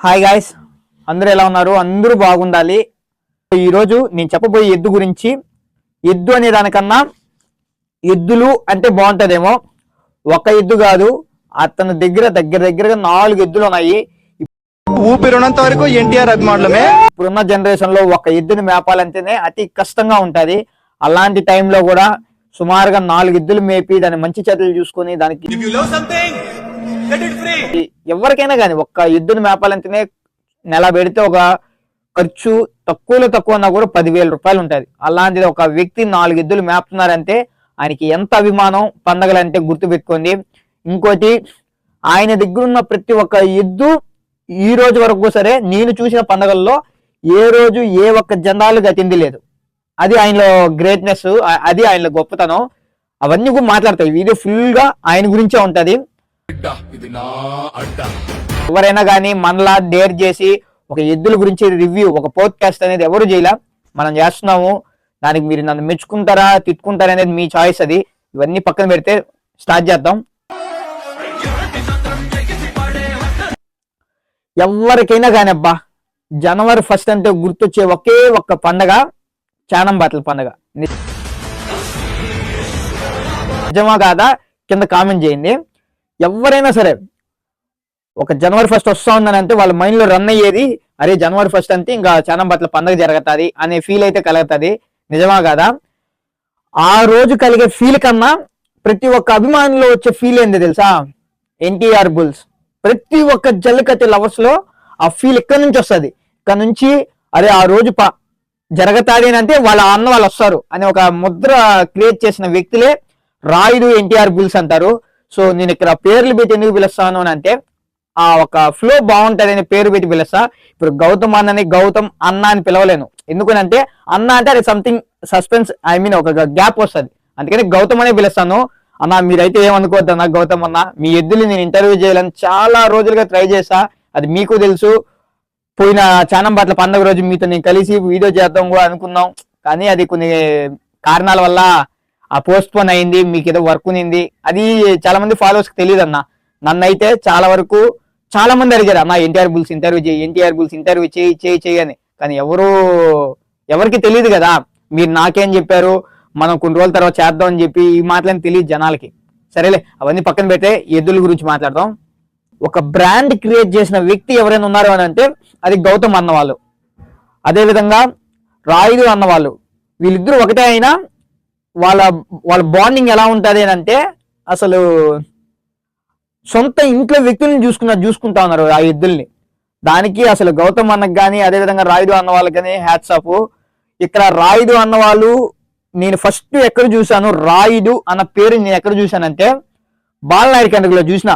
Hi guys అందరూ ఎలా ఉన్నారు? అందరూ బాగుండాలి. ఈరోజు నేను చెప్పబోయే ఎద్దు గురించి ఎద్దు అనే దానికన్నా ఎద్దులు అంటే బాగుంటుందేమో. ఒక ఎద్దు కాదు అతని దగ్గర దగ్గర దగ్గరగా నాలుగు ఎద్దులు ఉన్నాయి. ఊపిరినంత వరకు ఎన్టీఆర్ అభిమానులమే. ఇప్పుడున్న జనరేషన్లో ఒక ఎద్దుని మేపాలంటేనే అతి కష్టంగా ఉంటది. అలాంటి టైంలో కూడా సుమారుగా నాలుగు ఎద్దులు మేపి దాని మంచి చేతులు చూసుకొని దానికి ఎవరికైనా కానీ ఒక్క ఎద్దుని మేపాలంటేనే నెల పెడితే ఒక ఖర్చు తక్కువలో తక్కువ ఉన్నా కూడా పదివేల రూపాయలు ఉంటుంది. అలాంటిది ఒక వ్యక్తి నాలుగు ఎద్దులు మేపుతున్నారంటే ఆయనకి ఎంత అభిమానం పండగలంటే గుర్తు పెట్టుకోండి ఇంకోటి ఆయన దగ్గర ఉన్న ప్రతి ఒక్క ఎద్దు ఈ రోజు వరకు సరే నేను చూసిన పండగల్లో ఏ రోజు ఏ ఒక్క జెండాలు గతింది లేదు. అది ఆయనలో గ్రేట్నెస్ అది ఆయనలో గొప్పతనం. అవన్నీ కూడా మాట్లాడతాయి. వీడియో ఫుల్గా ఆయన గురించే ఉంటది. ఎవరైనా కానీ మనలా డేర్ చేసి ఒక ఎద్దుల గురించి రివ్యూ ఒక పోడ్కాస్ట్ అనేది ఎవరు చేయలే? మనం చేస్తున్నాము. దానికి మీరు నన్ను మెచ్చుకుంటారా తిట్టుకుంటారా అనేది మీ చాయిస్ అది. ఇవన్నీ పక్కన పెడితే స్టార్ట్ చేద్దాం. ఎవరికైనా కానీ అబ్బా జనవరి ఫస్ట్ అంటే గుర్తొచ్చే ఒకే ఒక్క పండగ చానం బాటల పండగ. నిజమా కాదా? కింద కామెంట్ చేయండి. ఎవరైనా సరే ఒక జనవరి ఫస్ట్ వస్తా ఉందని అంటే వాళ్ళ మైండ్లో రన్ అయ్యేది అరే జనవరి ఫస్ట్ అంటే ఇంకా చాలా పట్ల పండగ జరుగుతుంది అనే ఫీల్ అయితే కలుగుతుంది. నిజమా కదా? ఆ రోజు కలిగే ఫీల్ కన్నా ప్రతి ఒక్క అభిమానిలో వచ్చే ఫీల్ ఏంది తెలుసా? NTR bulls. ప్రతి ఒక్క జల్లికత్తి లవర్స్లో ఆ ఫీల్ ఎక్కడి నుంచి వస్తుంది. ఇక్కడ నుంచి అరే ఆ రోజు ప జరగతాది అని అంటే వాళ్ళ అన్న వాళ్ళు వస్తారు అని ఒక ముద్ర క్రియేట్ చేసిన వ్యక్తులే రాయుడు ఎన్టీఆర్ బుల్స్ అంటారు. సో నేను ఇక్కడ పేర్లు పెట్టి ఎందుకు పిలుస్తాను అని అంటే ఆ ఒక ఫ్లో బాగుంటుంది అని పేరు పెట్టి పిలుస్తా. ఇప్పుడు గౌతమ్ అన్నని గౌతమ్ అన్న అని పిలవలేను. ఎందుకనంటే అన్న అంటే అది సంథింగ్ సస్పెన్స్ ఐ మీన్ ఒక గ్యాప్ వస్తుంది. అందుకని గౌతమ్ అనే పిలుస్తాను. అన్న మీరైతే ఏమనుకోవద్దు అన్న గౌతమ్ అన్న. మీ ఎద్దులు నేను ఇంటర్వ్యూ చేయాలని చాలా రోజులుగా ట్రై చేసా అది మీకు తెలుసు. పోయిన చానం పట్ల పండుగ రోజు మీతో నేను కలిసి వీడియో చేద్దాం కూడా అనుకున్నాం. కానీ అది కొన్ని కారణాల వల్ల ఆ పోస్ట్ పోన్ అయింది మీకు ఏదో వర్క్ ఉంది అది చాలా మంది ఫాలోవర్స్ తెలియదు అన్న నన్ను అయితే చాలా వరకు చాలా మంది అడిగారు అన్న ఎన్టీఆర్ బుల్స్ ఇంటర్వ్యూ చేయి ఎన్టీఆర్ బుల్స్ ఇంటర్వ్యూ చేయి చేయి చేయి అని. కానీ ఎవరు ఎవరికి తెలియదు కదా. మీరు నాకేం చెప్పారు మనం కొన్ని రోజుల తర్వాత చేద్దాం అని చెప్పి ఈ మాటలని తెలియదు జనాలకి. సరేలే అవన్నీ పక్కన పెట్టే ఎద్దుల గురించి మాట్లాడదాం. ఒక బ్రాండ్ క్రియేట్ చేసిన వ్యక్తి ఎవరైనా ఉన్నారు అని అంటే అది గౌతమ్ అన్నవాళ్ళు. అదేవిధంగా రాయుడు అన్నవాళ్ళు. వీళ్ళిద్దరూ ఒకటే అయినా వాళ్ళ వాళ్ళ బాండింగ్ ఎలా ఉంటుంది అని అంటే అసలు సొంత ఇంట్లో వ్యక్తుల్ని చూసుకున్న చూసుకుంటా ఉన్నారు ఆ ఎద్దుల్ని దానికి అసలు గౌతమ్ అన్నకు కానీ అదేవిధంగా రాయుడు అన్న వాళ్ళకి కానీ హ్యాట్సాప్ ఇక్కడ రాయుడు అన్న వాళ్ళు నేను ఫస్ట్ ఎక్కడ చూశాను రాయుడు అన్న పేరు నేను ఎక్కడ చూశానంటే బాలనాయుడు కండుగులో చూసిన.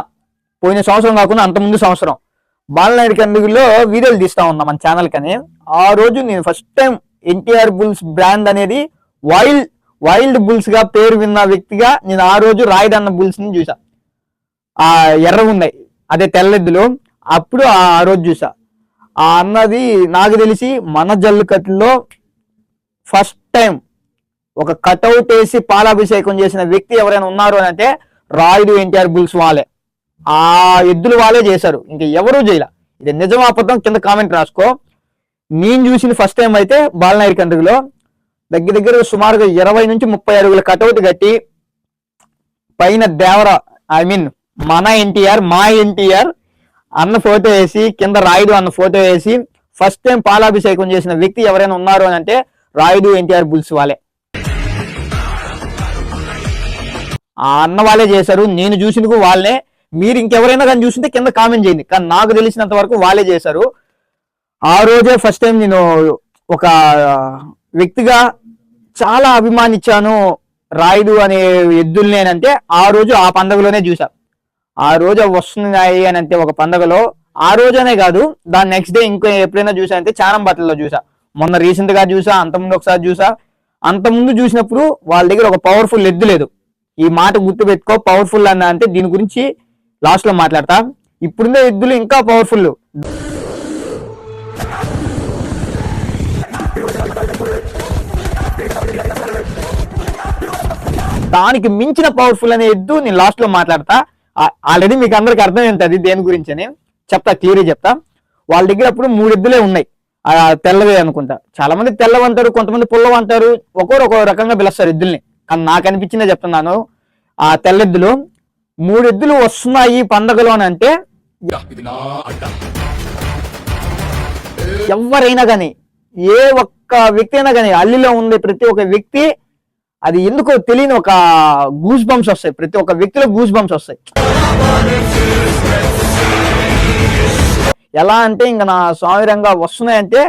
పోయిన సంవత్సరం కాకుండా అంత ముందు సంవత్సరం. బాలనాయుడు కండుగులో వీడియోలు తీస్తా ఉన్నా మన ఛానల్ కానీ. ఆ రోజు నేను first time NTR bulls brand అనేది వైల్డ్ వైల్డ్ బుల్స్గా పేరు విన్న వ్యక్తిగా నేను ఆ రోజు రాయుడు అన్న బుల్స్ని చూసా ఆ ఎర్ర ఉన్నాయి అదే తెల్లెద్దులు అప్పుడు ఆ రోజు చూసా ఆ అన్నది నాకు తెలిసి మన జల్లికట్టులో ఫస్ట్ టైం ఒక కటౌట్ వేసి పాలాభిషేకం చేసిన వ్యక్తి ఎవరైనా ఉన్నారు అని అంటే రాయుడు ఎన్టీఆర్ బుల్స్ వాళ్ళే. ఆ ఎద్దులు వాళ్ళే చేశారు. ఇంకా ఎవరూ చేయలే. ఇది నిజం అబద్ధం కింద కామెంట్ రాసుకో. నేను చూసిన ఫస్ట్ టైం అయితే బాలనాయుడు కండ్రిలో దగ్గర దగ్గర సుమారుగా ఇరవై నుంచి ముప్పై అడుగుల కటౌట్ కట్టి పైన దేవర ఐ మీన్ మన ఎన్టీఆర్ మా ఎన్టీఆర్ అన్న ఫోటో వేసి కింద రాయుడు అన్న ఫోటో వేసి ఫస్ట్ టైం పాలాభిషేకం చేసిన వ్యక్తి ఎవరైనా ఉన్నారు అని అంటే రాయుడు ఎన్టీఆర్ బుల్స్ వాళ్ళే. ఆ అన్న వాళ్ళే చేశారు నేను చూసినందుకు వాళ్ళే. మీరు ఇంకెవరైనా కానీ చూసింటే కింద కామెంట్ చేయండి. కానీ నాకు తెలిసినంత వరకు వాళ్ళే చేశారు. ఆ రోజే ఫస్ట్ టైం నేను ఒక వ్యక్తిగా చాలా అభిమానించాను రాయుడు అనే ఎద్దుల్ని అంటే ఆ రోజు ఆ పండగలోనే చూసా. ఆ రోజు అవి వస్తున్నాయి అని అంటే ఒక పండగలో ఆ రోజనే కాదు దాని నెక్స్ట్ డే ఇంకో ఎప్పుడైనా చూసా అంటే చారం బట్టల్లో చూసా. మొన్న రీసెంట్గా చూసా అంతకుముందు ఒకసారి చూసా. అంతకుముందు చూసినప్పుడు వాళ్ళ దగ్గర ఒక పవర్ఫుల్ ఎద్దు లేదు. ఈ మాట గుర్తు పెట్టుకో పవర్ఫుల్ అన్న అంటే దీని గురించి లాస్ట్లో మాట్లాడతా. ఇప్పుడున్న ఎద్దులు ఇంకా పవర్ఫుల్ దానికి మించిన పవర్ఫుల్ అనే ఎద్దు నేను లాస్ట్లో మాట్లాడతా. ఆల్రెడీ మీకు అందరికి అర్థం ఉంటుంది దేని గురించి అని చెప్తా క్లియర్ చెప్తా. వాళ్ళ దగ్గర అప్పుడు మూడు ఎద్దులే ఉన్నాయి. ఆ తెల్లవే అనుకుంటా. చాలా మంది తెల్లవి అంటారు కొంతమంది పుల్లవి అంటారు ఒక్కొరు ఒక్కో రకంగా పిలుస్తారు ఎద్దుల్ని. కానీ నాకు అనిపించిందే చెప్తున్నాను. ఆ తెల్లెద్దులు మూడు ఎద్దులు వస్తున్నాయి పండగలు అని అంటే ఎవరైనా కానీ ఏ ఒక్క వ్యక్తి అయినా కానీ అల్లిలో ఉండే ప్రతి ఒక్క వ్యక్తి అది ఎందుకో తెలియని ఒక గూస్ బంప్స్ వస్తాయి. ప్రతి ఒక్క వ్యక్తిలో గూస్ బంప్స్ వస్తాయి. ఎలా అంటే ఇంకా నా స్వామిరంగా వస్తున్నాయంటే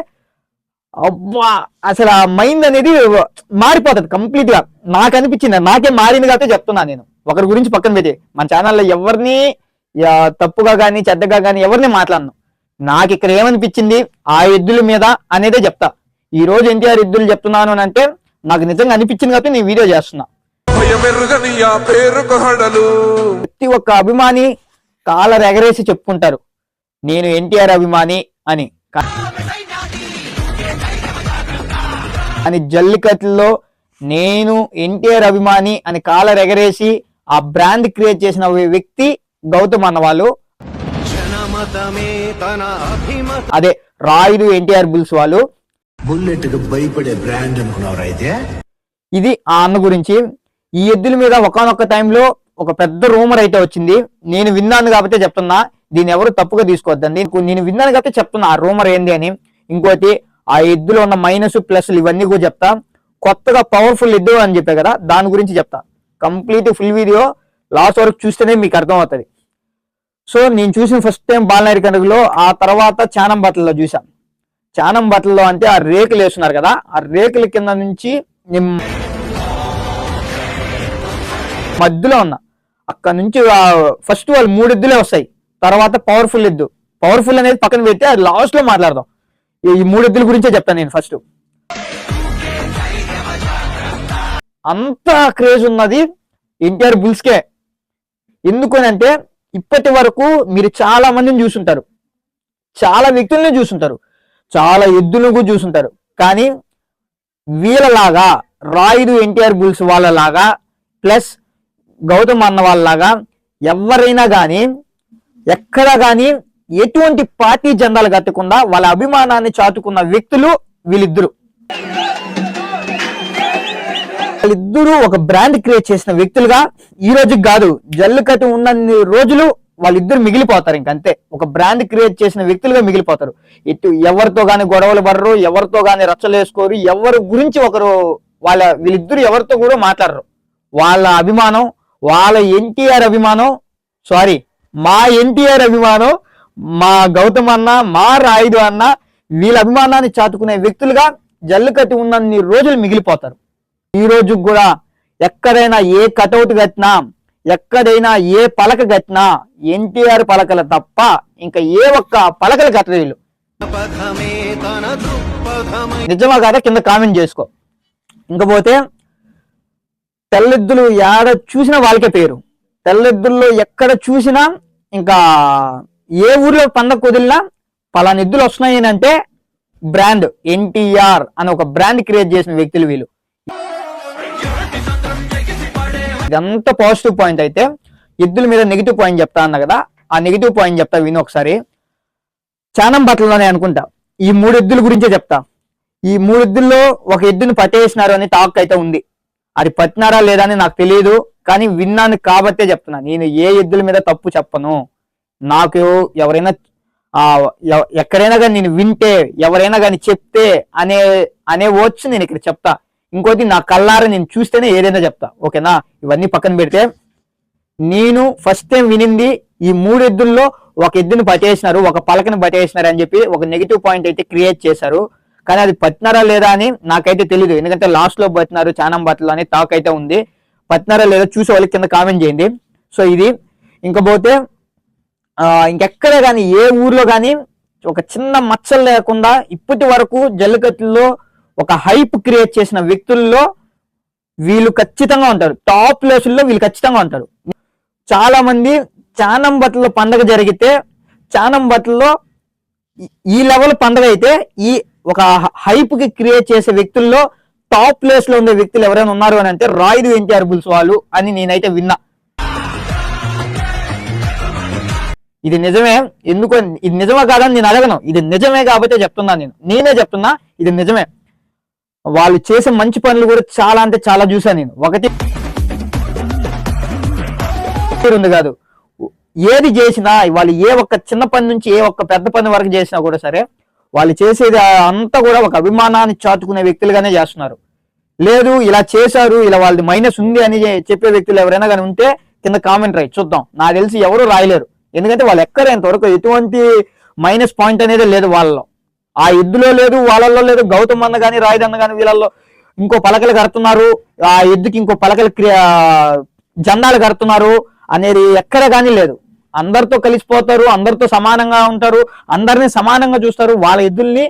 అబ్బా! అసలు ఆ మైండ్ అనేది మారిపోతుంది కంప్లీట్గా. నాకు అనిపించింది. నాకే మారింది కాబట్టి చెప్తున్నా నేను. ఒకరి గురించి పక్కన పెట్టి. మన ఛానల్లో ఎవరిని తప్పుగా కానీ చెడ్డగా కానీ ఎవరిని మాట్లాడను. నాకు ఇక్కడ ఏమనిపించింది? ఆ ఎద్దుల మీద అనేదే చెప్తా. ఈ రోజు ఎన్టీఆర్ ఎద్దులు చెప్తున్నాను అని అంటే నాకు నిజంగా అనిపించింది కాబట్టి నేను వీడియో చేస్తున్నా. ప్రతి ఒక్క అభిమాని కాలర్ ఎగరేసి చెప్పుకుంటారు. నేను ఎన్టీఆర్ అభిమాని అని అని జల్లికట్టులో నేను ఎన్టీఆర్ అభిమాని అని కాలర్ ఎగరేసి ఆ బ్రాండ్ క్రియేట్ చేసిన వ్యక్తి గౌతమ్ అన్నవాళ్ళు తన అభిమత అదే రాయుడు ఎన్టీఆర్ బుల్స్ వాళ్ళు. బుల్లెట్కు భయపడే బ్రాండ్ అనుకున్నావు అయితే? ఇది ఆ అన్న గురించి. ఈ ఎద్దుల మీద ఒకనొక టైంలో ఒక పెద్ద రూమర్ అయితే వచ్చింది. నేను విన్నాను కాబట్టి చెప్తున్నా. దీన్ని ఎవరు తప్పుగా తీసుకోవద్దండి. నేను విన్నాను కాబట్టి చెప్తున్నా. ఆ రూమర్ ఏంది అని. ఇంకోటి ఆ ఎద్దులో ఉన్న మైనస్ ప్లస్ ఇవన్నీ కూడా చెప్తా. కొత్తగా పవర్ఫుల్ ఎద్దు అని చెప్పా కదా దాని గురించి చెప్తా. Complete full video. లాస్ట్ వరకు చూస్తేనే మీకు అర్థం అవుతుంది సో నేను చూసిన ఫస్ట్ టైం బాలనారి కండుగలో ఆ తర్వాత చానం బట్టల్లో చూసాను చానం బట్టల్లో అంటే ఆ రేకులు వేస్తున్నారు కదా ఆ రేకుల కింద నుంచి నేను మధ్యలో ఉన్నా అక్కడ నుంచి ఫస్ట్ వాళ్ళు మూడు ఎద్దులే వస్తాయి. తర్వాత పవర్ఫుల్ ఎద్దు పవర్ఫుల్ అనేది పక్కన పెట్టి అది లాస్ట్లో మాట్లాడదాం. ఈ మూడు ఎద్దుల గురించే చెప్తాను నేను ఫస్ట్ అంత క్రేజ్ ఉన్నది ఎన్టీఆర్ బుల్స్కే ఎందుకనంటే ఇప్పటి వరకు మీరు చాలా మందిని చూసుంటారు. చాలా వ్యక్తుల్ని చూసుంటారు. చాలా ఎద్దులను కూడా చూసుంటారు. కానీ వీళ్ళలాగా రాయుడు ఎన్టీఆర్ బుల్స్ వాళ్ళలాగా ప్లస్ గౌతమ్ అన్న వాళ్ళలాగా ఎవరైనా కానీ ఎక్కడ కానీ ఎటువంటి పార్టీ జెండాలు కట్టకుండా వాళ్ళ అభిమానాన్ని చాటుకున్న వ్యక్తులు వీళ్ళిద్దరు. వాళ్ళిద్దరూ ఒక బ్రాండ్ క్రియేట్ చేసిన వ్యక్తులుగా ఈ రోజుకి కాదు జల్లికట్టు ఉన్నన్ని రోజులు వాళ్ళిద్దరు మిగిలిపోతారు ఇంకంతే ఒక బ్రాండ్ క్రియేట్ చేసిన వ్యక్తులుగా మిగిలిపోతారు. ఇటు ఎవరితో కానీ గొడవలు పడరు ఎవరితో కానీ రచ్చలు వేసుకోరు ఎవరి గురించి ఒకరు వాళ్ళ వీళ్ళిద్దరు ఎవరితో కూడా మాట్లాడరు. వాళ్ళ అభిమానం వాళ్ళ ఎన్టీఆర్ అభిమానం సారీ మా ఎన్టీఆర్ అభిమానం మా గౌతమ్ అన్న మా రాయుడు అన్న వీళ్ళ అభిమానాన్ని చాటుకునే వ్యక్తులుగా జల్లికట్టు ఉన్నన్ని రోజులు మిగిలిపోతారు. ఈ రోజు కూడా ఎక్కడైనా ఏ కటౌట్ కట్టినా ఎక్కడైనా ఏ పలక కట్టినా ఎన్టీఆర్ పలకలు తప్ప ఇంకా ఏ ఒక్క పలకలు దృక్పథమై. నిజమా కాదా? కింద కామెంట్ చేసుకో. ఇంకపోతే తెల్లెద్దులు ఏడ చూసినా వాళ్ళకే పేరు. తెల్లెద్దుల్లో ఎక్కడ చూసినా ఇంకా ఏ ఊర్లో పండగ కుదిలినా పలానా ఎద్దులు వస్తున్నాయి అంటే బ్రాండ్ ఎన్టీఆర్ అని ఒక బ్రాండ్ క్రియేట్ చేసిన వ్యక్తులు వీళ్ళు. ఇదంతా పాజిటివ్ పాయింట్ అయితే ఎద్దుల మీద నెగిటివ్ పాయింట్ చెప్తా అన్న కదా ఆ నెగిటివ్ పాయింట్ చెప్తా విను ఒకసారి. చానం బట్టల్లోనే అనుకుంటా ఈ మూడు ఎద్దుల గురించే చెప్తా. ఈ మూడు ఎద్దుల్లో ఒక ఎద్దుని పట్టేసినారు అని టాక్ అయితే ఉంది. అది పట్టినారా లేదా అని నాకు తెలియదు కానీ విన్నాను కాబట్టే చెప్తున్నా. నేను ఏ ఎద్దుల మీద తప్పు చెప్పను. నాకు ఎవరైనా ఎక్కడైనా కానీ నేను వింటే ఎవరైనా కానీ చెప్తే అనే అనే వచ్చు నేను ఇక్కడ చెప్తా. ఇంకోటి నా కళ్ళారా నేను చూస్తేనే ఏదైనా చెప్తా. ఓకేనా? ఇవన్నీ పక్కన పెడితే నేను ఫస్ట్ టైం వినింది ఈ మూడు ఎద్దుల్లో ఒక ఎద్దుని పట్టేసినారు ఒక పలకని పట్టేసినారు అని చెప్పి ఒక నెగిటివ్ పాయింట్ అయితే క్రియేట్ చేశారు. కానీ అది పట్టినారా లేదా అని నాకైతే తెలియదు ఎందుకంటే లాస్ట్లో పట్టినారు చానం బట్టలు అని టాక్ అయితే ఉంది. పట్టినారా లేదా చూసే వాళ్ళకి కింద కామెంట్ చేయండి. సో ఇది ఇంకపోతే ఆ, ఇంకెక్కడ కానీ ఏ ఊర్లో కానీ ఒక చిన్న మచ్చలు లేకుండా ఇప్పటి వరకు జల్లికట్టులో ఒక హైప్ క్రియేట్ చేసిన వ్యక్తుల్లో వీళ్ళు ఖచ్చితంగా ఉంటారు. టాప్ ప్లేసుల్లో వీళ్ళు ఖచ్చితంగా ఉంటారు. చాలా మంది చానం బట్టల పండగ జరిగితే చానం బట్టలో ఈ- లెవెల్ పండగ అయితే ఈ ఒక హైప్కి క్రియేట్ చేసే వ్యక్తుల్లో టాప్ ప్లేస్లో ఉండే వ్యక్తులు ఎవరైనా ఉన్నారు అని అంటే రాయుడు ఎన్టీఆర్ బుల్స్ వాళ్ళు అని నేనైతే విన్నా. ఇది నిజమే. ఎందుకు ఇది నిజమే కాదని నేను అడగను. ఇది నిజమే కాబట్టి చెప్తున్నా నేను. నేనే చెప్తున్నా ఇది నిజమే. వాళ్ళు చేసే మంచి పనులు కూడా చాలా అంటే చాలా చూసాను నేను. ఒకటి ఉంది కాదు. ఏది చేసినా వాళ్ళు ఏ ఒక్క చిన్న పని నుంచి ఏ ఒక్క పెద్ద పని వరకు చేసినా కూడా సరే వాళ్ళు చేసేది అంతా కూడా ఒక అభిమానాన్ని చాటుకునే వ్యక్తులుగానే చేస్తున్నారు. లేదు ఇలా చేశారు ఇలా వాళ్ళది మైనస్ ఉంది అని చెప్పే వ్యక్తులు ఎవరైనా కానీ ఉంటే కింద కామెంట్ రాయి చూద్దాం. నాకు తెలిసి ఎవరు రాయలేరు. ఎందుకంటే వాళ్ళు ఎక్కడ వరకు ఎటువంటి మైనస్ పాయింట్ అనేది లేదు వాళ్ళలో. ఆ ఎద్దులో లేదు వాళ్ళల్లో లేదు గౌతమ్ అన్న కానీ రాయుదన్న కానీ వీళ్ళల్లో ఇంకో పలకలు కడుతున్నారు. ఆ ఎద్దుకి ఇంకో పలకలు జెండాలు కడుతున్నారు అనేది ఎక్కడ కానీ లేదు. అందరితో కలిసిపోతారు అందరితో సమానంగా ఉంటారు అందరిని సమానంగా చూస్తారు. వాళ్ళ ఎద్దుల్ని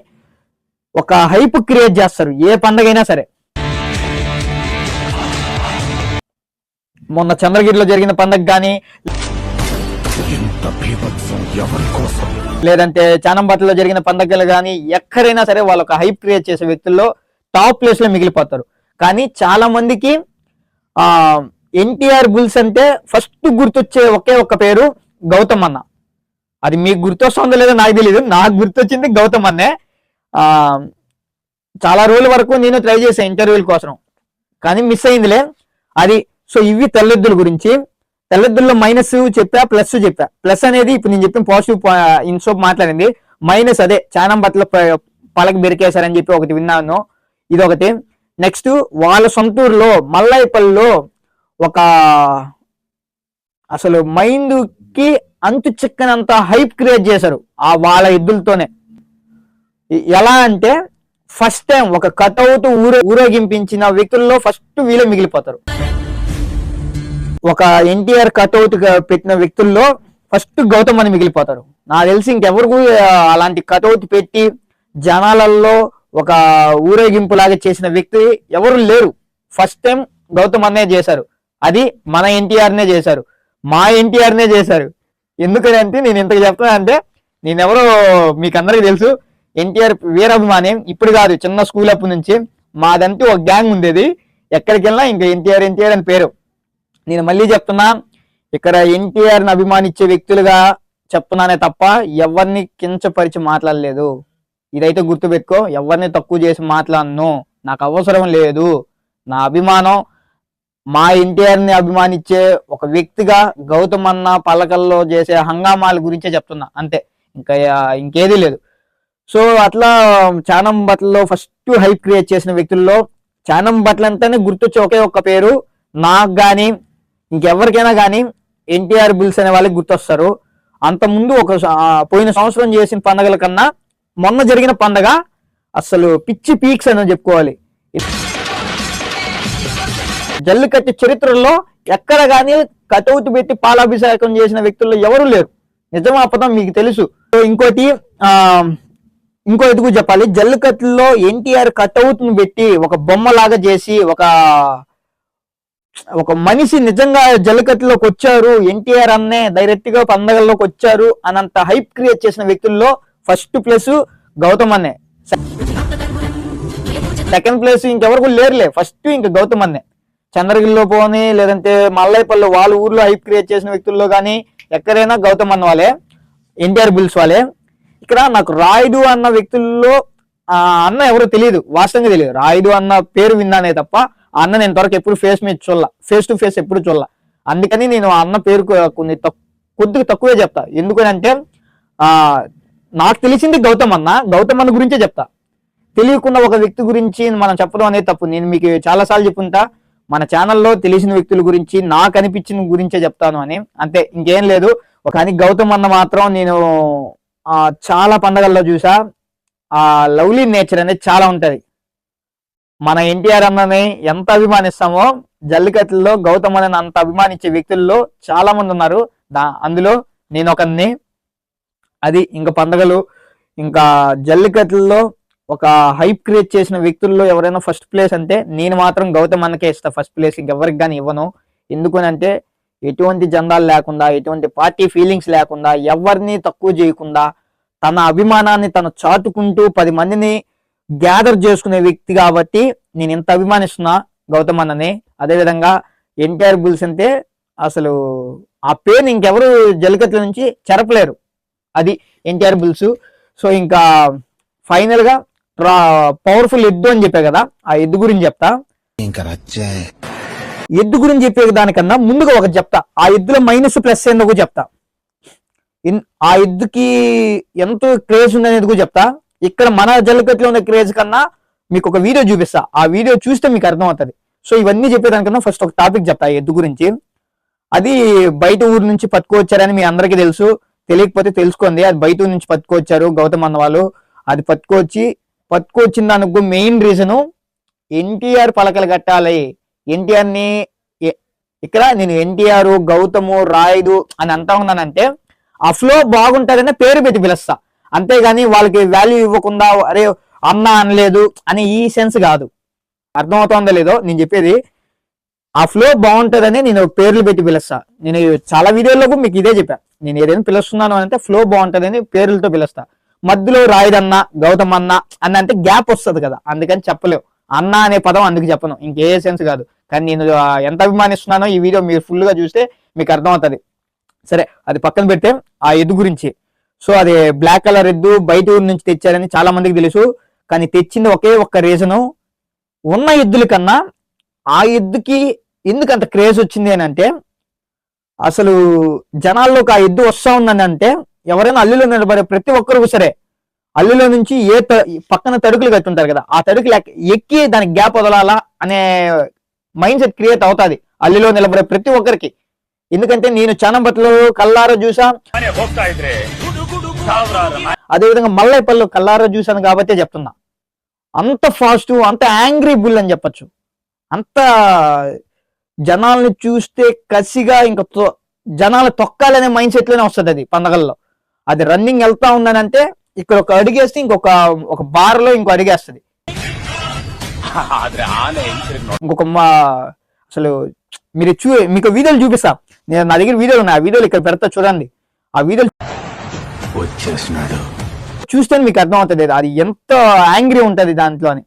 ఒక హైప్ క్రియేట్ చేస్తారు ఏ పండగైనా సరే. మొన్న చంద్రగిరిలో జరిగిన పండగ కానీ లేదంటే చానంబాటలో జరిగిన పండగలు కానీ ఎక్కడైనా సరే వాళ్ళు ఒక హైప్ క్రియేట్ చేసే వ్యక్తుల్లో టాప్ ప్లేస్లో మిగిలిపోతారు. కానీ చాలా మందికి ఆ ఎన్టీఆర్ బుల్స్ అంటే ఫస్ట్ గుర్తొచ్చే ఒకే ఒక్క పేరు గౌతమ్ అన్న అది మీకు గుర్తొస్తుందో లేదో నాకు తెలియదు నాకు గుర్తొచ్చింది గౌతమ్ అన్నే ఆ చాలా రోజుల వరకు నేను ట్రై చేశాను ఇంటర్వ్యూల కోసం కానీ మిస్ అయిందిలే. అది సో ఇవి తెల్లెద్దుల గురించి. తెల్లెద్దుల్లో మైనస్ చెప్పా ప్లస్ చెప్పా. ప్లస్ అనేది ఇప్పుడు నేను చెప్పిన పాజిటివ్ ఇన్సోప్ మాట్లాడింది. మైనస్ అదే చానం బట్టల ప- పలక బెరికేశారని చెప్పి ఒకటి విన్నాను. ఇది ఒకటి నెక్స్ట్ వాళ్ళ సొంతూరులో మల్లాయిపల్లిలో ఒక అసలు మైండ్కి అంతు చిక్కనంత హైప్ క్రియేట్ చేశారు ఆ వాళ్ళ ఎద్దులతోనే. ఎలా అంటే ఫస్ట్ టైం ఒక కటౌట్ ఊరే ఊరేగింపించిన వ్యక్తుల్లో ఫస్ట్ వీళ్ళే మిగిలిపోతారు. ఒక ఎన్టీఆర్ కట్అవుట్ పెట్టిన వ్యక్తుల్లో ఫస్ట్ గౌతమ్ అని మిగిలిపోతారు నాకు తెలిసి ఇంకెవరు అలాంటి కటౌట్ పెట్టి జనాలలో ఒక ఊరేగింపు లాగా చేసిన వ్యక్తి ఎవరు లేరు. ఫస్ట్ టైం గౌతమ్ అన్నే చేశారు. అది మన ఎన్టీఆర్ నే చేశారు. మా ఎన్టీఆర్ నే చేశారు. ఎందుకని అంటే నేను ఇంతకు చెప్తున్నా అంటే నేనెవరో మీకు అందరికీ తెలుసు ఎన్టీఆర్ వీరాభిమాని ఇప్పుడు కాదు చిన్న స్కూల్ అప్పటి నుంచి మాదంతా ఒక గ్యాంగ్ ఉండేది. ఎక్కడికి వెళ్ళినా ఇంకా ఎన్టీఆర్ ఎన్టీఆర్ అని పేరు. నేను మళ్ళీ చెప్తున్నా ఇక్కడ ఎన్టీఆర్ని అభిమానించే వ్యక్తులుగా చెప్తున్నానే తప్ప ఎవరిని కించపరిచి మాట్లాడలేదు. ఇదైతే గుర్తుపెట్టుకో ఎవరిని తక్కువ చేసి మాట్లాడను. నాకు అవసరం లేదు. నా అభిమానం మా ఎన్టీఆర్ని అభిమానించే ఒక వ్యక్తిగా గౌతమ్ అన్న పలకల్లో చేసే హంగామాల గురించే చెప్తున్నా అంతే. ఇంకా ఇంకేదీ లేదు. సో అట్లా చానం బట్టల్లో ఫస్ట్ హైప్ క్రియేట్ చేసిన వ్యక్తుల్లో చానం బట్టలు అంటేనే గుర్తొచ్చే ఒకే ఒక్క పేరు నాకు కానీ ఇంకెవరికైనా కానీ ఎన్టీఆర్ బిల్స్ అనే వాళ్ళకి గుర్తొస్తారు. అంత ముందు ఒక పోయిన సంవత్సరం చేసిన పండగల కన్నా మొన్న జరిగిన పండగ అసలు పిచ్చి పీక్స్ అని చెప్పుకోవాలి. జల్లికట్టు చరిత్రలో ఎక్కడ కానీ కటౌట్ పెట్టి పాలాభిషేకం చేసిన వ్యక్తుల్లో ఎవరు లేరు. నిజం అబద్ధం మీకు తెలుసు. సో ఇంకోటి ఆ ఇంకో ఎదుగు చెప్పాలి. జల్లికట్టులో ఎన్టీఆర్ కటౌట్ను పెట్టి ఒక బొమ్మలాగా చేసి ఒక ఒక మనిషి నిజంగా జలకట్టులోకి వచ్చారు ఎన్టీఆర్ అన్నే డైరెక్ట్గా పండగల్లోకి వచ్చారు అనంత హైప్ క్రియేట్ చేసిన వ్యక్తుల్లో ఫస్ట్ ప్లేస్ గౌతమ్ అన్నే. సెకండ్ ప్లేస్ ఇంకెవరు కూడా లేరులే ఫస్ట్ ఇంకా గౌతమ్ అన్నే. చంద్రగిరిలో పోని లేదంటే మల్లైపల్లి వాళ్ళ ఊర్లో హైప్ క్రియేట్ చేసిన వ్యక్తుల్లో కానీ ఎక్కడైనా గౌతమ్ అన్న వాళ్ళే ఎన్టీఆర్ బిల్స్ వాళ్ళే. ఇక్కడ నాకు రాయుడు అన్న వ్యక్తుల్లో ఆ అన్న ఎవరో తెలియదు వాస్తవంగా తెలియదు. రాయుడు అన్న పేరు విన్నానే తప్ప అన్న నేను త్వరకు ఎప్పుడు ఫేస్ మీద చూడాల. ఫేస్ టు ఫేస్ ఎప్పుడు చూడాల. అందుకని నేను ఆ అన్న పేరు కొన్ని కొద్దిగా తక్కువే చెప్తా. ఎందుకనంటే ఆ నాకు తెలిసింది గౌతమ్ అన్న. గౌతమ్ అన్న గురించే చెప్తా. తెలియకుండా ఒక వ్యక్తి గురించి మనం చెప్పడం అనేది తప్పు. నేను మీకు చాలా సార్లు చెప్పుంటా. మన ఛానల్లో తెలిసిన వ్యక్తుల గురించి నాకు అనిపించిన గురించే చెప్తాను అని. అంతే ఇంకేం లేదు. ఒక కానీ గౌతమ్ అన్న మాత్రం నేను చాలా పండగల్లో చూసా. ఆ లవ్లీ నేచర్ అనేది చాలా ఉంటుంది. మన ఎన్టీఆర్ అన్నని ఎంత అభిమానిస్తామో జల్లికట్టులో గౌతమ్ అన్నని అంత అభిమానించే వ్యక్తుల్లో చాలా మంది ఉన్నారు. దా అందులో నేను ఒకరిని అది ఇంకా పండగలు ఇంకా జల్లికట్టులో ఒక హైప్ క్రియేట్ చేసిన వ్యక్తుల్లో ఎవరైనా ఫస్ట్ ప్లేస్ అంటే నేను మాత్రం గౌతమ్ అన్నకే ఇస్తా. ఫస్ట్ ప్లేస్ ఇంకెవరికి కానీ ఇవ్వను. ఎందుకనంటే ఎటువంటి జెండాలు లేకుండా ఎటువంటి పార్టీ ఫీలింగ్స్ లేకుండా ఎవరిని తక్కువ చేయకుండా తన అభిమానాన్ని తను చాటుకుంటూ పది మందిని గ్యాదర్ చేసుకునే వ్యక్తి కాబట్టి నేను ఎంత అభిమానిస్తున్నా గౌతమ్ అన్నని. అదేవిధంగా ఎన్టీఆర్ బుల్స్ అంటే అసలు ఆ పేరుని ఇంకెవరు జల్లికట్ల నుంచి చెరపలేరు. అది ఎన్టీఆర్ బుల్స్. సో ఇంకా ఫైనల్గా పవర్ఫుల్ ఎద్దు అని చెప్పా కదా ఆ ఎద్దు గురించి చెప్తా. ఇంకా ఎద్దు గురించి చెప్పే దానికన్నా ముందుగా ఒకటి చెప్తా. ఆ ఎద్దులో మైనస్ ప్లస్ ఏందో చెప్తా. ఇన్- ఆ ఎద్దుకి ఎంత క్రేజ్ ఉందనేది కూడా చెప్తా. ఇక్కడ మన జల్లికట్లో ఉన్న క్రేజ్ కన్నా మీకు ఒక వీడియో చూపిస్తా. ఆ వీడియో చూస్తే మీకు అర్థం అవుతుంది సో ఇవన్నీ చెప్పేదానికన్నా ఫస్ట్ ఒక టాపిక్ చెప్తా ఎద్దు గురించి. అది బయట ఊరు నుంచి పట్టుకొచ్చారని మీ అందరికీ తెలుసు. తెలియకపోతే తెలుసుకోండి. అది బయట ఊరు నుంచి పట్టుకొచ్చారు గౌతమ్ అన్న వాళ్ళు. అది పట్టుకొచ్చి పట్టుకొచ్చిన దానికి మెయిన్ రీజను ఎన్టీఆర్ పలకలు కట్టాలి. ఎన్టీఆర్ని ఇక్కడ నేను ఎన్టీఆర్ గౌతము రాయుడు అని అంటా ఉన్నానంటే ఆ ఫ్లో బాగుంటుందనే పేరు పెట్టి పిలుస్తా. అంతేగాని వాళ్ళకి వాల్యూ ఇవ్వకుండా అరే అన్న అనలేదు అని ఈ సెన్స్ కాదు. అర్థమవుతోందో లేదో నేను చెప్పేది ఆ ఫ్లో బాగుంటుందని నేను పేర్లు పెట్టి పిలుస్తా. నేను చాలా వీడియోలకు మీకు ఇదే చెప్పా. నేను ఏదైనా పిలుస్తున్నాను అంటే ఫ్లో బాగుంటుందని పేర్లతో పిలుస్తా. మధ్యలో రాయుడన్న గౌతమ్ అన్న అని అంటే గ్యాప్ వస్తుంది కదా అందుకని చెప్పలేవు. అన్న అనే పదం అందుకు చెప్పను. ఇంకే సెన్స్ కాదు. కానీ నేను ఎంత అభిమానిస్తున్నానో ఈ వీడియో మీరు ఫుల్గా చూస్తే మీకు అర్థమవుతుంది. సరే అది పక్కన పెడితే ఆ ఎదు గురించి. సో అది బ్లాక్ కలర్ ఎద్దు బయట ఊరి నుంచి తెచ్చారని చాలా మందికి తెలుసు. కానీ తెచ్చింది ఒకే ఒక్క రీజను ఉన్న ఎద్దుల కన్నా ఆ ఎద్దుకి ఎందుకు అంత క్రేజ్ వచ్చింది అని అంటే అసలు జనాల్లోకి ఆ ఎద్దు వస్తా ఉందని అంటే ఎవరైనా అల్లులో నిలబడే ప్రతి ఒక్కరికి సరే అల్లులో నుంచి ఏ త- పక్కన తడుకులు కట్టుంటారు కదా ఆ తడుకులు ఎక్కి దానికి గ్యాప్ వదలాలా అనే మైండ్ సెట్ క్రియేట్ అవుతుంది అల్లులో నిలబడే ప్రతి ఒక్కరికి. ఎందుకంటే నేను చానంబట్లో కల్లారో చూసా. అదేవిధంగా మల్లైపల్లి కల్లారా చూసాను కాబట్టే చెప్తున్నా. అంత ఫాస్ట్ అంత యాంగ్రీ బుల్ అని చెప్పొచ్చు. అంత జనాల్ని చూస్తే కసిగా ఇంకా తొ- జనాలు తొక్కాలనే మైండ్ సెట్లోనే వస్తుంది అది పండగల్లో. అది రన్నింగ్ వెళ్తా ఉందని అంటే ఇక్కడ ఒక అడిగేస్తే ఇంకొక ఒక బార్లో ఇంకో అడిగేస్తుంది. ఇంకొక మా అసలు మీరు చూ మీకు వీడియోలు చూపిస్తా. నేను నా దగ్గర వీడియోలు ఉన్నాయి. ఆ వీడియోలు ఇక్కడ పెడతా చూడండి. ఆ వీడియోలు వచ్చేసినాడు. చూస్తే మీకు అర్థం అవుతుంది అది ఎంత యాంగ్రీ ఉంటది దాంట్లోని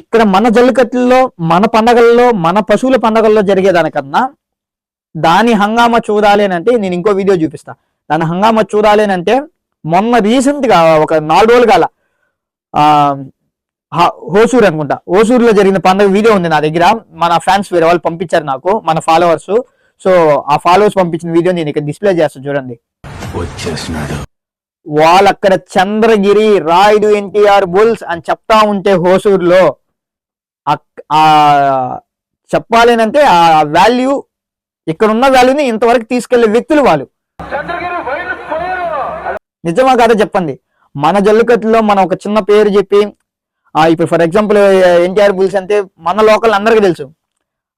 ఇక్కడ మన జల్లికట్టుల్లో మన పండగల్లో మన పశువుల పండగల్లో జరిగేదానికన్నా దాని హంగామా చూడాలి అని అంటే నేను ఇంకో వీడియో చూపిస్తా. దాని హంగామా చూడాలి అని అంటే మొన్న రీసెంట్గా ఒక నాలుగు రోజులు కాల హోసూర్ అనుకుంటా. హోసూరులో జరిగిన పండుగ వీడియో ఉంది నా దగ్గర. మన ఫ్యాన్స్ వేరే వాళ్ళు పంపించారు నాకు మన ఫాలోవర్స్. సో ఆ ఫాలోవర్స్ పంపించిన వీడియో నేను ఇక్కడ డిస్ప్లే చేస్తాను చూడండి. వచ్చేసినాడు. వాళ్ళు అక్కడ చంద్రగిరి రాయుడు ఎన్టీఆర్ బుల్స్ అని చెప్తా ఉంటే హోసూరులో చెప్పాలేనంటే ఆ వాల్యూ ఇక్కడ ఉన్న వాల్యూని ఇంతవరకు తీసుకెళ్ళే వ్యక్తులు వాళ్ళు. నిజమా కాదా చెప్పండి? మన జల్లికట్టులో మనం ఒక చిన్న పేరు చెప్పి ఆ ఇప్పుడు ఫర్ ఎగ్జాంపుల్ ఎన్టీఆర్ బుల్స్ అంటే మన లోకల్ అందరికీ తెలుసు.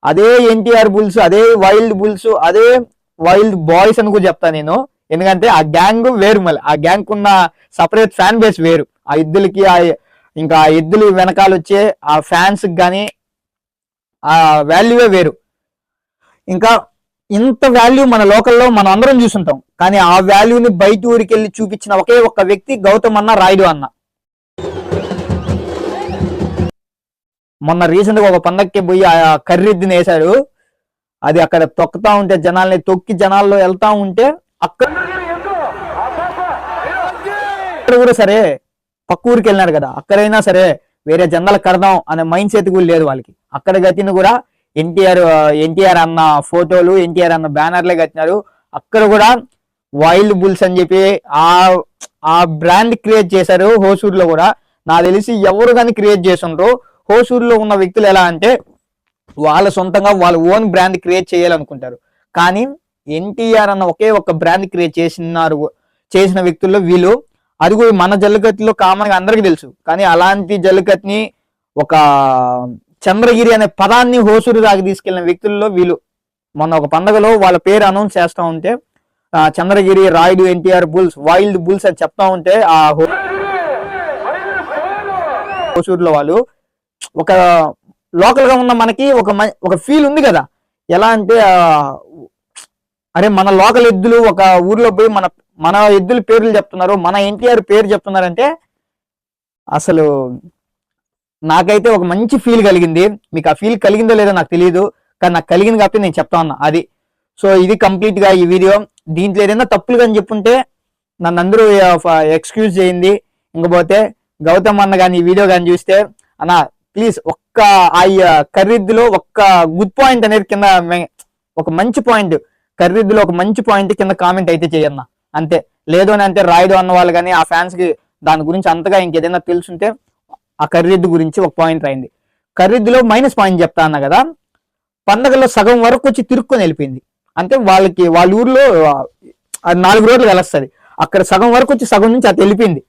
అదే ఎన్టీఆర్ బుల్స్ అదే వైల్డ్ బుల్స్ అదే వైల్డ్ బాయ్స్ అని కూడా చెప్తా నేను. ఎందుకంటే ఆ గ్యాంగ్ వేరు మళ్ళీ. ఆ గ్యాంగ్ ఉన్న సపరేట్ ఫ్యాన్ బేస్ వేరు. ఆ ఎద్దులకి ఆ ఇంకా ఆ ఎద్దులు వెనకాల వచ్చే ఆ ఫ్యాన్స్ కానీ ఆ వాల్యూవే వేరు. ఇంకా ఇంత వాల్యూ మన లోకల్లో మనం అందరం చూసుంటాం. కానీ ఆ వాల్యూని బయట ఊరికి వెళ్ళి చూపించిన ఒకే ఒక్క వ్యక్తి గౌతమ్ అన్న రాయుడు అన్న. మొన్న రీసెంట్గా ఒక పండక్కి పోయి ఆ కర్రెద్దుని వేశాడు. అది అక్కడ తొక్కుతా ఉంటే జనాల్ని తొక్కి జనాల్లో వెళ్తా ఉంటే అక్కడ కూడా సరే పక్క ఊరికి వెళ్ళినారు కదా అక్కడైనా సరే వేరే జనాలకు కడదాం అనే మైండ్ సెట్ కూడా లేదు వాళ్ళకి. అక్కడ గతిని కూడా ఎన్టీఆర్ ఎన్టీఆర్ అన్న ఫోటోలు ఎన్టీఆర్ అన్న బ్యానర్లే కట్టినారు. అక్కడ కూడా వైల్డ్ బుల్స్ అని చెప్పి ఆ ఆ బ్రాండ్ క్రియేట్ చేశారు హోసూరులో కూడా. నాకు తెలిసి ఎవరు కానీ క్రియేట్ చేస్తుండ్రు. హోసూరులో ఉన్న వ్యక్తులు ఎలా అంటే వాళ్ళ సొంతంగా వాళ్ళ ఓన్ బ్రాండ్ క్రియేట్ చేయాలనుకుంటారు. కానీ ఎన్టీఆర్ అన్న ఒకే ఒక బ్రాండ్ క్రియేట్ చేసినారు చేసిన వ్యక్తుల్లో వీళ్ళు. అది కూడా మన జల్లికట్టులో కామన్గా అందరికీ తెలుసు. కానీ అలాంటి జల్లికట్టుని ఒక చంద్రగిరి అనే పదాన్ని హోసూరు దాకా తీసుకెళ్ళిన వ్యక్తుల్లో వీళ్ళు. మొన్న ఒక పండగలో వాళ్ళ పేరు అనౌన్స్ చేస్తా ఉంటే Chandragiri Rayudu NTR bulls wild bulls అని చెప్తా ఉంటే ఆ హోసూరులో వాళ్ళు ఒక లోకల్గా ఉన్న మనకి ఒక మ- ఒక ఫీల్ ఉంది కదా. ఎలా అంటే అరే మన లోకల్ ఎద్దులు ఒక ఊర్లో పోయి మన మన ఎద్దుల పేర్లు చెప్తున్నారు మన ఎన్టీఆర్ పేరు చెప్తున్నారంటే అసలు నాకైతే ఒక మంచి ఫీల్ కలిగింది. మీకు ఆ ఫీల్ కలిగిందో లేదో నాకు తెలియదు కానీ నాకు కలిగింది కాబట్టి నేను చెప్తా ఉన్నా అది. సో ఇది కంప్లీట్గా ఈ వీడియో దీంట్లో ఏదైనా తప్పులు కానీ చెప్పుంటే నన్ను అందరూ ఎక్స్క్యూజ్ చేయింది ఇంకపోతే గౌతమ్ అన్న కానీ ఈ వీడియో కానీ చూస్తే అన్న ప్లీజ్ ఒక్క ఆ కర్రీద్దులో ఒక్క గుడ్ పాయింట్ అనేది కింద ఒక మంచి పాయింట్ కర్రీద్దులో ఒక మంచి పాయింట్ కింద కామెంట్ అయితే చేయన్న. అంతే. లేదు అని అంటే రాయదు అన్న వాళ్ళు కానీ ఆ ఫ్యాన్స్కి దాని గురించి అంతగా ఇంకేదైనా తెలుసుంటే ఆ కర్రీద్దు గురించి ఒక పాయింట్ రాయింది. కర్రీద్దులో మైనస్ పాయింట్ చెప్తా అన్న కదా పండగలో సగం వరకు వచ్చి తిరుక్కొని వెళ్ళిపోయింది. అంటే వాళ్ళకి వాళ్ళ ఊర్లో అది నాలుగు రోజులు కలుస్తుంది. అక్కడ సగం వరకు వచ్చి సగం నుంచి అది వెళ్ళిపోయింది.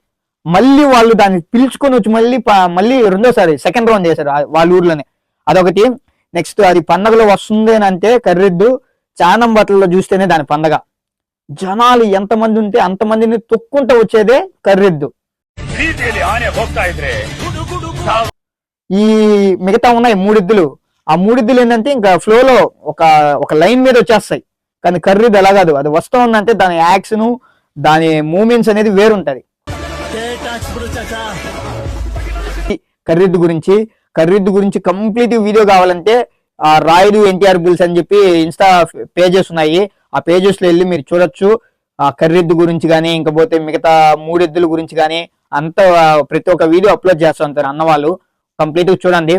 మళ్ళీ వాళ్ళు దాన్ని పిలుచుకొని వచ్చి మళ్ళీ మళ్ళీ రెండోసారి సెకండ్ రౌండ్ చేశారు వాళ్ళ ఊర్లోనే. అదొకటి. నెక్స్ట్ అది పండగలో వస్తుంది అని అంటే కర్రెద్దు చానం బట్టల్లో చూస్తేనే దాని పండగ. జనాలు ఎంతమంది ఉంటే అంతమందిని తొక్కుంటూ వచ్చేదే కర్రెద్దు. ఈ మిగతా ఉన్నాయి మూడిద్దులు. ఆ మూడిద్దులు ఏంటంటే ఇంకా ఫ్లో లో ఒక ఒక లైన్ మీద వచ్చేస్తాయి. కానీ కర్రీది ఎలా కాదు. అది వస్తూ ఉందంటే దాని యాక్షన్ దాని మూమెంట్స్ అనేది వేరుంటది. కర్రీద్దు గురించి కర్రీద్దు గురించి కంప్లీట్ వీడియో కావాలంటే రాయలు రాయుడు ఎన్టీఆర్ బిల్స్ అని చెప్పి ఇన్స్టా పేజెస్ ఉన్నాయి. ఆ పేజెస్లో వెళ్ళి మీరు చూడొచ్చు. ఆ కర్రెద్దు గురించి కానీ ఇంకపోతే మిగతా మూడెద్దుల గురించి కానీ అంత ప్రతి ఒక్క వీడియో అప్లోడ్ చేస్తూ అన్నవాళ్ళు. అన్న వాళ్ళు చూడండి.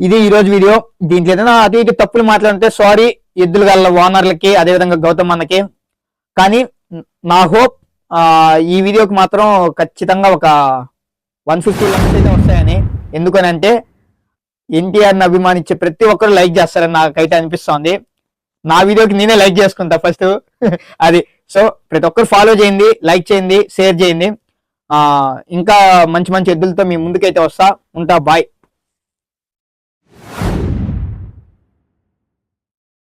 ఇది ఈ రోజు వీడియో. దీంట్లో ఏదైనా అటు ఇటు తప్పులు మాట్లాడితే సారీ ఎద్దులు గల ఓనర్లకి అదేవిధంగా గౌతమ్ అన్నకి. కానీ నా హోప్ ఈ వీడియోకి మాత్రం ఖచ్చితంగా ఒక వన్ ఫిఫ్టీ లక్షలు అయితే వస్తాయని. ఎందుకని అంటే ఎన్టీఆర్ని అభిమానించే ప్రతి ఒక్కరు లైక్ చేస్తారని నాకైతే అనిపిస్తోంది. నా వీడియోకి నేనే లైక్ చేసుకుంటా ఫస్ట్ అది. సో ప్రతి ఒక్కరు ఫాలో చేయండి లైక్ చేయండి షేర్ చేయండి. ఇంకా మంచి మంచి ఎద్దులతో మీ ముందుకైతే వస్తా. ఉంటా బాయ్